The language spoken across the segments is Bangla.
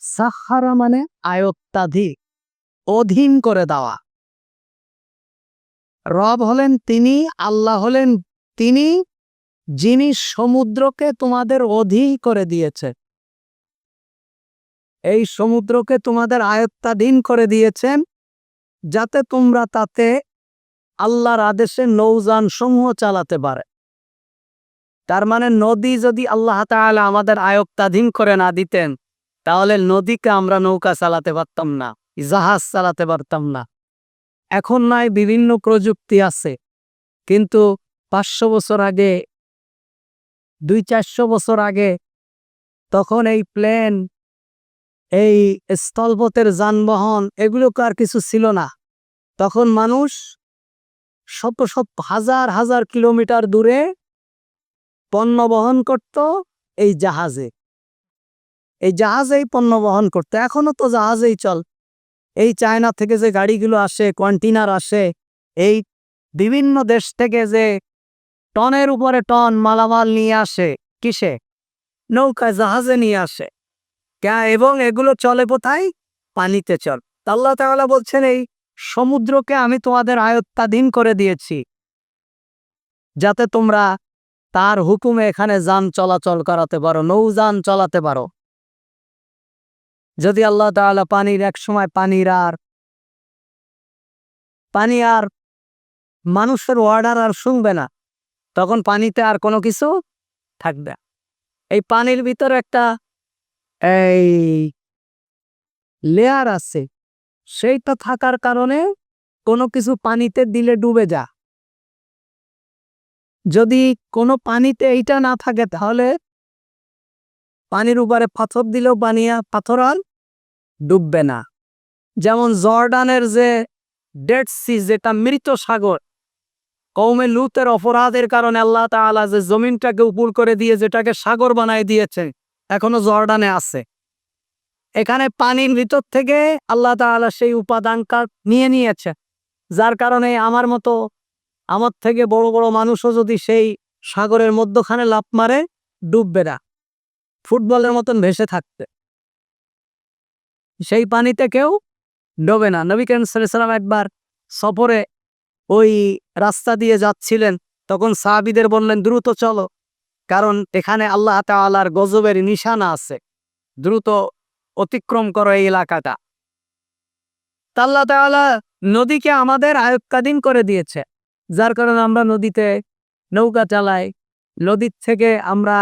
সাহারা মানে আয়ত্তাধিক, অধীন করে দেওয়া। রব হলেন তিনি, আল্লাহ হলেন তিনি, যিনি সমুদ্রকে তোমাদের অধীন করে দিয়েছে। এই সমুদ্রকে তোমাদের আয়ত্তাধীন করে দিয়েছেন, যাতে তোমরা তাতে আল্লাহর আদেশে নৌযান সমূহ চালাতে পারে। তার মানে নদী যদি আল্লাহ তাআলা আমাদের আয়ত্তাধীন করে না দিতেন তাহলে নদীকে আমরা নৌকা চালাতে পারতাম না, জাহাজ চালাতে পারতাম না। এখন নয় বিভিন্ন প্রযুক্তি আছে, কিন্তু পাঁচশো বছর আগে, দুই চারশো বছর আগে, তখন এই প্লেন, এই স্থলপথের যানবাহন এগুলো আর কিছু ছিল না। তখন মানুষ শত শত হাজার হাজার কিলোমিটার দূরে পণ্য বহন করত এই জাহাজে। এই জাহাজেই পণ্য বহন করতো। এখনও তো জাহাজেই চল। এই চায়না থেকে যে গাড়িগুলো আসে কন্টেনার আসে, এই বিভিন্ন দেশ থেকে যে টনের উপরে টন মালামাল নিয়ে আসে, কিসে? নৌকায় জাহাজে নিয়ে আসে। ক্যা- এবং এগুলো চলে কোথায়? পানিতে চল। তা আল্লাহ তাআলা বলছেন, এই সমুদ্রকে আমি তোমাদের আয়ত্তাধীন করে দিয়েছি। যাতে তোমরা তার হুকুমে এখানে যান চলাচল করাতে পারো, নৌযান চলাতে পারো। যদি আল্লাহ তাআলা পানির এক সময় পানির আর, পানি আর মানুষের অর্ডার আর শুনবে না, তখন পানিতে আর কোনো কিছু থাকবে এই পানির ভিতরে একটা এই লেয়ার আছে, সেইটা থাকার কারণে কোনো কিছু পানিতে দিলে ডুবে যা যদি কোনো পানিতে এইটা না থাকে তাহলে পানির উপরে পাথর দিলেও আর পাথর আর ডুববে না। যেমন জর্ডানের যে ডেড সি, যেটা মৃত সাগর কৌমে লুতের অপরাধের কারণে আল্লাহ তাআলা যে জমিনটাকে উপর করে দিয়ে যেটাকে সাগর বানায় দিয়েছে, এখনও জর্ডানে আছে। এখানে পানির ভিতর থেকে আল্লাহ তাআলা সেই উপাদানটা নিয়ে নিয়েছে। যার কারণে আমার মতো আমার থেকে বড় বড় মানুষও যদি সেই সাগরের মধ্যখানে লাফ মারে, ডুববে না। ফুটবলের মতন ভেসে থাকতে। সেই পানিতে কেউ ডোবে না। নবী করিম একবার সফরে ওই রাস্তা দিয়ে যাচ্ছিলেন। তখন সাহাবিদের বললেন, দ্রুত চলো, কারণ এখানে আল্লাহ তাআলার গজবের নিশানা আছে। দ্রুত অতিক্রম করো এই এলাকাটা। তা আল্লাহ তাআলা নদীকে আমাদের আয়ত্তাধীন করে দিয়েছে। যার কারণে আমরা নদীতে নৌকা চালাই, নদীর থেকে আমরা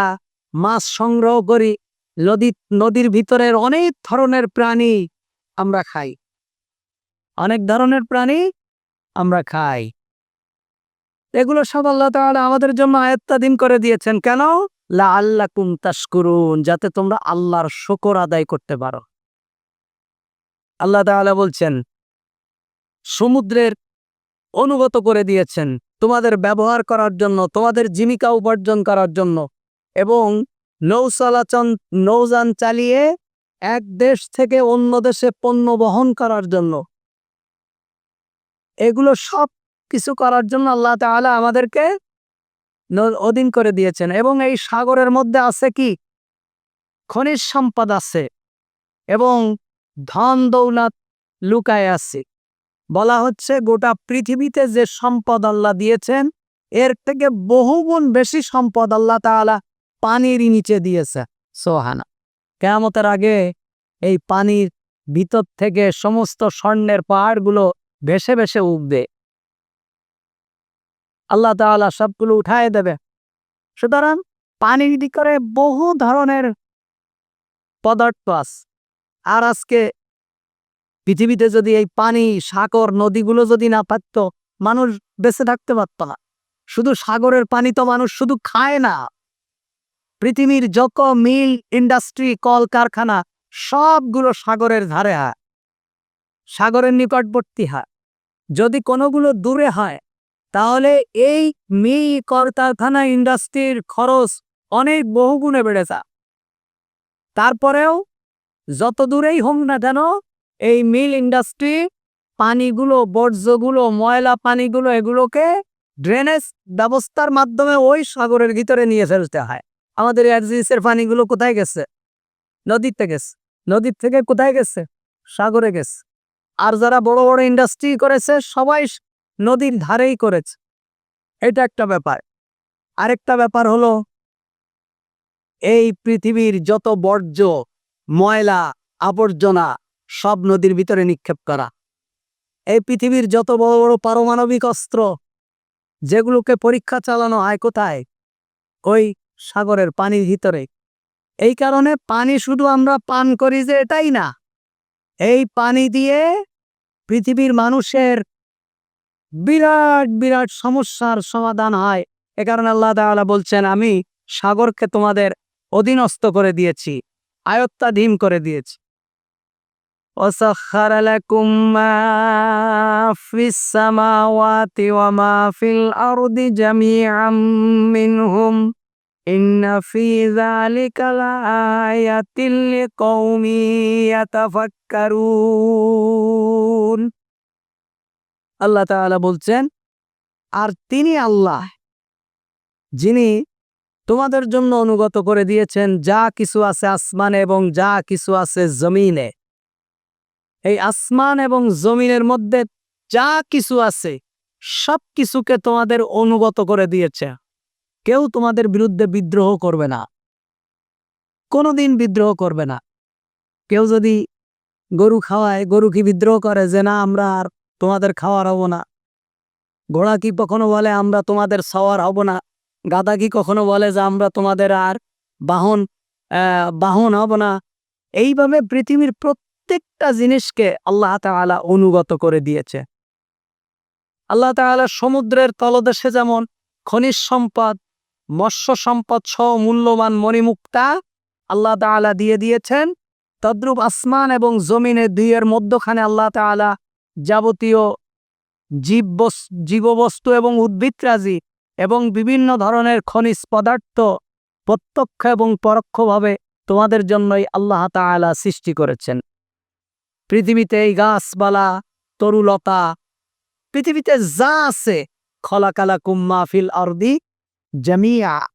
মাছ সংগ্রহ করি নদী, নদীর ভিতরের অনেক ধরনের প্রাণী আমরা খাই। অনেক ধরনের প্রাণী আমরা খাই। এগুলো সব আল্লাহ তাআলা আমাদের জন্য আয়ত্তাধীন করে দিয়েছেন। কেন? লা আল্লাহ কুম তাশকুরুন, যাতে তোমরা আল্লাহর শকর আদায় করতে পারো। আল্লাহ তাআলা বলছেন, সমুদ্রের অনুগত করে দিয়েছেন তোমাদের ব্যবহার করার জন্য, তোমাদের জীবিকা উপার্জন করার জন্য এবং নৌ চলাচল নৌযান চালিয়ে এক দেশ থেকে অন্য দেশে পণ্য বহন করার জন্য। এগুলো সব কিছু করার জন্য আল্লাহ তাআলা আমাদেরকে অধীন করে দিয়েছেন। এবং এই সাগরের মধ্যে আছে কি? খনিজ সম্পদ আছে এবং ধন দৌলত লুকায় আছে। বলা হচ্ছে গোটা পৃথিবীতে যে সম্পদ আল্লাহ দিয়েছেন, এর থেকে বহুগুণ বেশি সম্পদ আল্লাহ তাআলা পানির নিচে দিয়েছে, সোহানা। কেয়ামতের আগে এই পানির ভিতর থেকে সমস্ত স্বর্ণের পাহাড়গুলো ভেসে ভেসে উঠবে আল্লাহ তাআলা সবগুলো উঠায় দেবে। সুতরাং পানির ভিতরে বহু ধরনের পদার্থ আছে। আর আজকে পৃথিবীতে যদি এই পানি, সাগর, নদীগুলো যদি না থাকতো, মানুষ বেঁচে থাকতে পারত না। শুধু সাগরের পানি তো মানুষ শুধু খায় না। পৃথিবীর যত মিল ইন্ডাস্ট্রি কল কারখানা সবগুলো সাগরের ধারে হয়। সাগরের নিকটবর্তী হয়। যদি কোনোগুলো দূরে হয়, তাহলে এই মি কলকারখানা ইন্ডাস্ট্রির খরচ অনেক বহুগুণে বেড়ে যায়। তারপরেও যত দূরেই হোক না কেন, এই মিল ইন্ডাস্ট্রি পানিগুলো, বর্জ্যগুলো, ময়লা পানিগুলো, এগুলোকে ড্রেনেজ ব্যবস্থার মাধ্যমে ওই সাগরের ভিতরে নিয়ে ফেলতে হয়। আমাদের এর পানিগুলো কোথায় গেছে? নদীতে গেছে। নদীর থেকে কোথায় গেছে? সাগরে গেছে। আর যারা বড় বড় ইন্ডাস্ট্রি করেছে, সবাই নদীর ধারেই করেছে। এটা একটা ব্যাপার। আরেকটা ব্যাপার হলো, এই পৃথিবীর যত বর্জ্য, ময়লা, আবর্জনা, সব নদীর ভিতরে নিক্ষেপ করা। এই পৃথিবীর যত বড় বড় পারমাণবিক অস্ত্র, যেগুলোকে পরীক্ষা চালানো হয় কোথায়? ওই সাগরের পানির ভিতরে এই কারণে পানি শুধু আমরা পান করি যে এটাই না এই পানি দিয়ে পৃথিবীর মানুষের বিরাট বিরাট সমস্যার সমাধান হয় এ কারণে আল্লাহ তাআলা বলছেন আমি সাগরকে তোমাদের অধীনস্থ করে দিয়েছি আয়ত্তাধীন করে দিয়েছি وسخر لكم ما في السماوات وما في الأرض جميعا منهم إن في ذلك لآية لقوم يتفكرون আল্লাহ তাআলা বলছেন আর তিনি আল্লাহ যিনি তোমাদের জন্য অনুগত করে দিয়েছেন যা কিছু আছে আসমানে এবং যা কিছু আছে জমিনে এই আসমান এবং জমিনের মধ্যে যা কিছু আছে সব কিছুকে তোমাদের অনুগত করে দিয়েছে কেউ তোমাদের বিরুদ্ধে বিদ্রোহ করবে না। কোনোদিন বিদ্রোহ করবে না। কেউ যদি গরু খাওয়ায়, গরু কি বিদ্রোহ করে যে না, আমরা আর তোমাদের খাওয়ার হব না। ঘোড়া কি কখনো বলে, আমরা তোমাদের সওয়ার হব না। গাদা কি কখনো বলে যে, আমরা তোমাদের আর বাহন বাহন হব না। এইভাবে পৃথিবীর প্রত্যেকটা জিনিসকে আল্লাহ তাআলা অনুগত করে দিয়েছে। আল্লাহ তাআলা সমুদ্রের তলদেশে যেমন খনিজ সম্পদ মৎস্য সম্পদ সহ মূল্যবান মণিমুক্তা আল্লাহ তাআলা দিয়ে দিয়েছেন। তদ্রূপ আসমান এবং জমিনে দুইয়ের মধ্যখানে আল্লাহ তাআলা যাবতীয় জীব জীববস্তু এবং উদ্ভিদরাজি এবং বিভিন্ন ধরনের খনিজ পদার্থ প্রত্যক্ষ এবং পরোক্ষভাবে তোমাদের জন্যই আল্লাহ তাআলা সৃষ্টি করেছেন। পৃথিবীতে এই গাছপালা, তরুলতা, পৃথিবীতে যা আছে খলাকালা কুম্মা ফিল জামিয়া,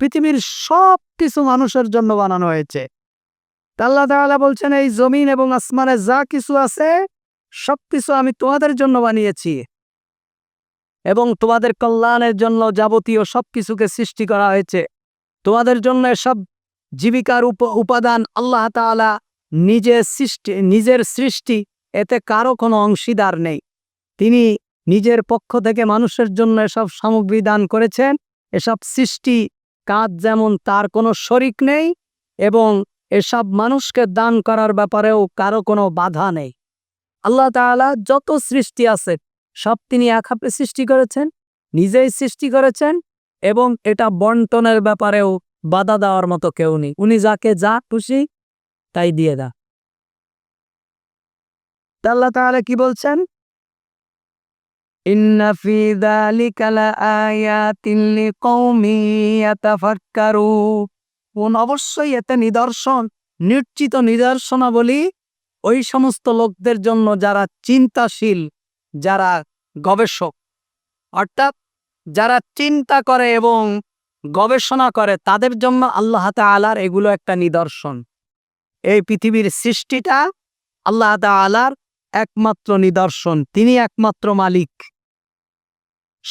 পৃথিবীর সব কিছু মানুষের জন্য বানানো হয়েছে। তা আল্লাহ তাআলা বলছেন, এই জমিন এবং আসমানে যা কিছু আছে সব কিছু আমি তোমাদের জন্য বানিয়েছি এবং তোমাদের কল্যাণের জন্য যাবতীয় সব কিছুকে সৃষ্টি করা হয়েছে। তোমাদের জন্য সব জীবিকার উপ- উপাদান আল্লাহ তাআলা নিজে সৃষ্টি, নিজের সৃষ্টি, এতে কারও কোনো অংশীদার নেই। তিনি নিজের পক্ষ থেকে মানুষের জন্য সব সামগ্রী দান করেছেন এসব সৃষ্টি কাজ যেমন তার কোনো শরিক নেই এবং এসব মানুষকে দান করার ব্যাপারেও কারও কোনো বাধা নেই। আল্লাহ তাআলা যত সৃষ্টি আছে, সব তিনি এক হাতে সৃষ্টি করেছেন, নিজেই সৃষ্টি করেছেন এবং এটা বন্টনের ব্যাপারেও বাধা দেওয়ার মতো কেউ নেই। উনি যাকে যা খুশি তাই দিয়ে দা আল্লাহ তাআলা কি বলছেন? ইন্না ফি যালিকা লাআয়াতিন লিকৌমি ইয়াতাফাক্কারুন অবশ্যই এতে নিদর্শন, নিশ্চিত নিদর্শনাবলী ওই সমস্ত লোকদের জন্য যারা চিন্তাশীল, যারা গবেষক, অর্থাৎ যারা চিন্তা করে এবং গবেষণা করে, তাদের জন্য আল্লাহ তাআলার এগুলো একটা নিদর্শন। এই পৃথিবীর সৃষ্টিটা আল্লাহ তাআলার একমাত্র নিদর্শন, তিনি একমাত্র মালিক।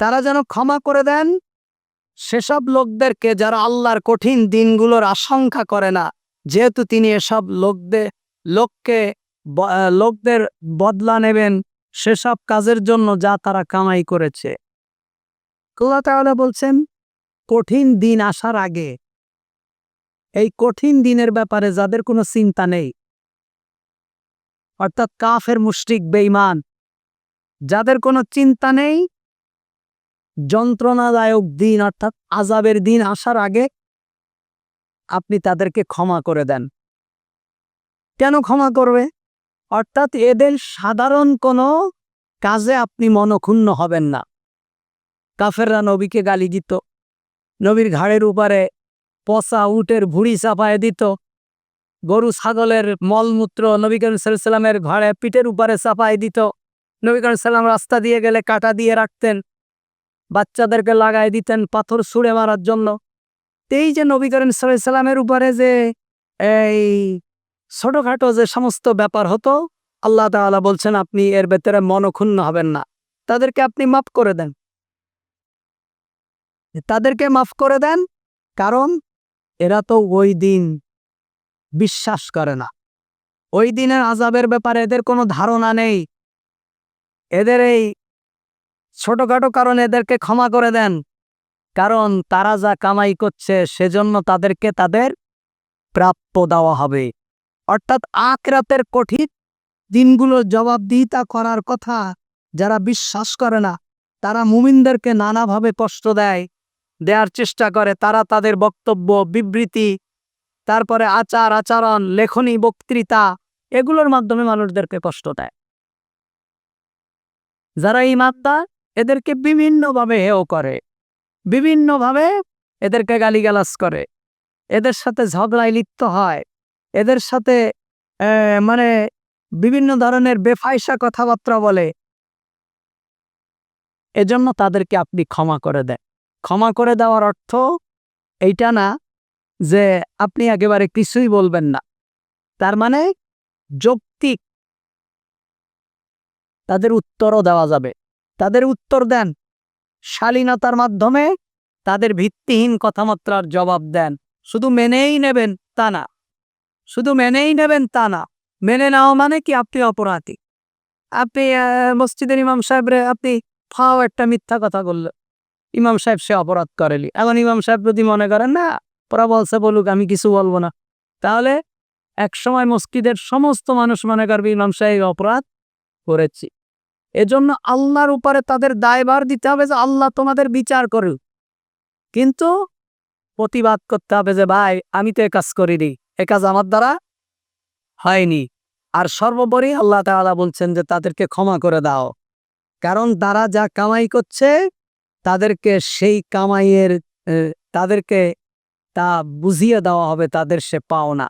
তারা যেন ক্ষমা করে দেন, সেসব লোকদেরকে যারা আল্লাহর কঠিন দিনগুলোর আশঙ্কা করে না, যেহেতু তিনি এসব লোকদের লোককে লোকদের বদলা নেবেন, সেসব কাজের জন্য যা তারা কামাই করেছে। আল্লাহ তাহলে বলছেন, কঠিন দিন আসার আগে এই কঠিন দিনের ব্যাপারে যাদের কোনো চিন্তা নেই। অর্থাৎ কাফের মুশরিক, বেঈমান, যাদের কোনো চিন্তা নেই, যন্ত্রণাদায়ক দিন, অর্থাৎ আজাবের দিন আসার আগে আপনি তাদেরকে ক্ষমা করে দেন। কেন ক্ষমা করবে? অর্থাৎ এদের সাধারণ কোনো কাজে আপনি মনক্ষুণ্ণ হবেন না। কাফেররা নবীকে গালি দিত নবীর ঘাড়ের উপরে পচা উটের ভুড়ি চাপায় দিত। গরু ছাগলের মলমূত্র নবী করিম সাল্লামের ঘাড়ে পিঠের উপরে চাপায় দিত। নবী করিম সাল্লাম রাস্তা দিয়ে গেলে কাটা দিয়ে রাখতেন। বাচ্চাদেরকে লাগাই দিতেন পাথর ছুঁড়ে মারার জন্য। এই যে নবী করিম সাল্লামের উপরে যে এই ছোটখাটো যে সমস্ত ব্যাপার হতো, আল্লাহ তাআলা বলছেন, আপনি এর ভেতরে মনক্ষুণ্ণ হবেন না। তাদেরকে আপনি মাফ করে দেন। তাদেরকে মাফ করে দেন, কারণ এরা তো ওই দিন বিশ্বাস করে না। ওই দিনের আজাবের ব্যাপারে এদের কোনো ধারণা নেই। এদের এই ছোটখাটো কারণ এদেরকে ক্ষমা করে দেন। কারণ তারা যা কামাই করছে, সেজন্য তাদেরকে তাদের প্রাপ্য দেওয়া হবে। অর্থাৎ আখরাতের কঠিন দিনগুলোর জবাবদিহিতা করার কথা যারা বিশ্বাস করে না, তারা মুমিনদেরকে নানাভাবে কষ্ট দেয়। দেওয়ার চেষ্টা করে, তারা তাদের বক্তব্য, বিবৃতি, তারপরে আচার, আচরণ, লেখনী, বক্তৃতা, এগুলোর মাধ্যমে মানুষদেরকে কষ্ট দেয়। যারা এই ইমানদার, এদেরকে বিভিন্নভাবে হেয় করে, বিভিন্নভাবে এদেরকে গালিগালাজ করে। এদের সাথে ঝগড়ায় লিপ্ত হয়, এদের সাথে মানে বিভিন্ন ধরনের বেফাইসা কথাবার্তা বলে। এজন্য তাদেরকে আপনি ক্ষমা করে দেন। ক্ষমা করে দেওয়ার অর্থ এইটা না যে আপনি একেবারে কিছুই বলবেন না। তার মানে যৌক্তিক তাদের উত্তরও দেওয়া যাবে। তাদের উত্তর দেন। শালীনতার মাধ্যমে তাদের ভিত্তিহীন কথাবার্তার জবাব দেন। শুধু মেনেই নেবেন তা না। শুধু মেনেই নেবেন তা না। মেনে নেওয়া মানে কি? আপনি অপরাধী। আপনি মসজিদের ইমাম সাহেবরে আপনি ফাও একটা মিথ্যা কথা বললেন। ইমাম সাহেব সে অপরাধ করেলি এখন ইমাম সাহেব যদি মনে করেন, না, ওরা বলছে বলুক, আমি কিছু বলব না। তাহলে এক সময় মসজিদের সমস্ত মানুষ মনে করবে, ইমাম সাহেব অপরাধ করেছি। এজন্য আল্লাহর উপরে তাদের দায়ভার দিতে হবে যে আল্লাহ তোমাদের বিচার করুক। কিন্তু প্রতিবাদ করতে হবে যে, ভাই, আমি তো এ কাজ করিনি। এ কাজ আমার দ্বারা হয়নি। আর সর্বোপরি আল্লাহ তাআলা বলছেন যে, তাদেরকে ক্ষমা করে দাও। কারণ তারা যা কামাই করছে তাদেরকে সেই কামাইয়ের তাদেরকে তা বুঝিয়ে দেওয়া হবে তাদের সে পাওনা।